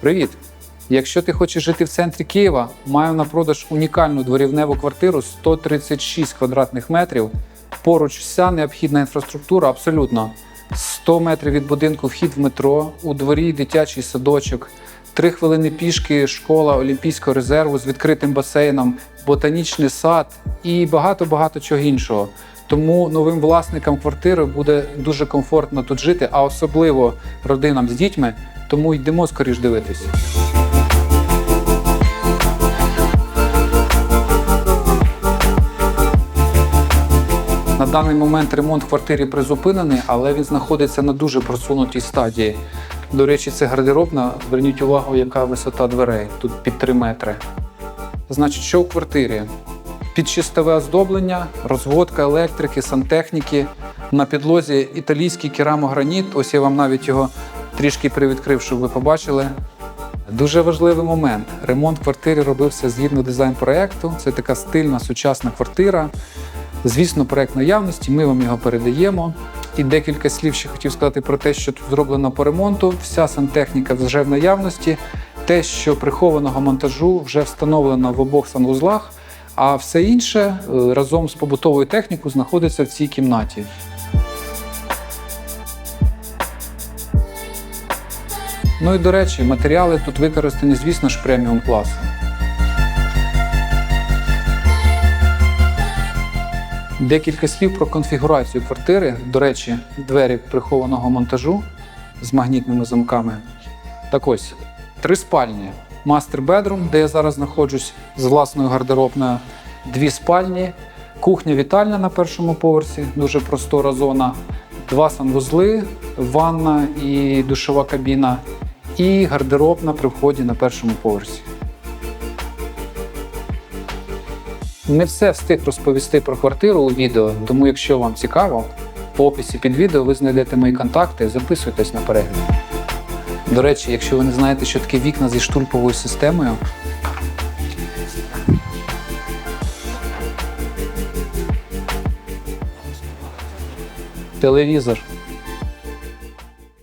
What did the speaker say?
Привіт! Якщо ти хочеш жити в центрі Києва, маю на продаж унікальну дворівневу квартиру 136 квадратних метрів. Поруч вся необхідна інфраструктура абсолютно. 100 метрів від будинку вхід в метро, у дворі дитячий садочок, 3 хвилини пішки, школа Олімпійського резерву з відкритим басейном, ботанічний сад і багато-багато чого іншого. Тому новим власникам квартири буде дуже комфортно тут жити, а особливо родинам з дітьми. Тому йдемо скоріш дивитись. На даний момент ремонт в квартирі призупинений, але він знаходиться на дуже просунутій стадії. До речі, це гардеробна. Зверніть увагу, яка висота дверей. Тут під 3 метри. Значить, що в квартирі? Підчистове оздоблення, розводка електрики, сантехніки. На підлозі італійський керамограніт. Ось я вам навіть його трішки привідкрив, щоб ви побачили. Дуже важливий момент. Ремонт в квартирі робився згідно дизайн-проекту. Це така стильна сучасна квартира. Звісно, проект наявності, ми вам його передаємо. І декілька слів ще хотів сказати про те, що тут зроблено по ремонту. Вся сантехніка вже в наявності. Те, що прихованого монтажу вже встановлено в обох санвузлах, а все інше е, разом з побутовою технікою знаходиться в цій кімнаті. Ну і до речі, матеріали тут використані, звісно ж, преміум класу. Декілька слів про конфігурацію квартири. До речі, двері прихованого монтажу з магнітними замками. Так ось, три спальні. Мастер бедрум, де я зараз знаходжусь з власною гардеробною, дві спальні, кухня вітальня на першому поверсі, дуже простора зона, два санвузли, ванна і душова кабіна, і гардеробна при вході на першому поверсі. Не все встиг розповісти про квартиру у відео, тому якщо вам цікаво, по описі під відео ви знайдете мої контакти, записуйтесь на перегляд. До речі, якщо ви не знаєте, що таке вікна зі штульповою системою, телевізор,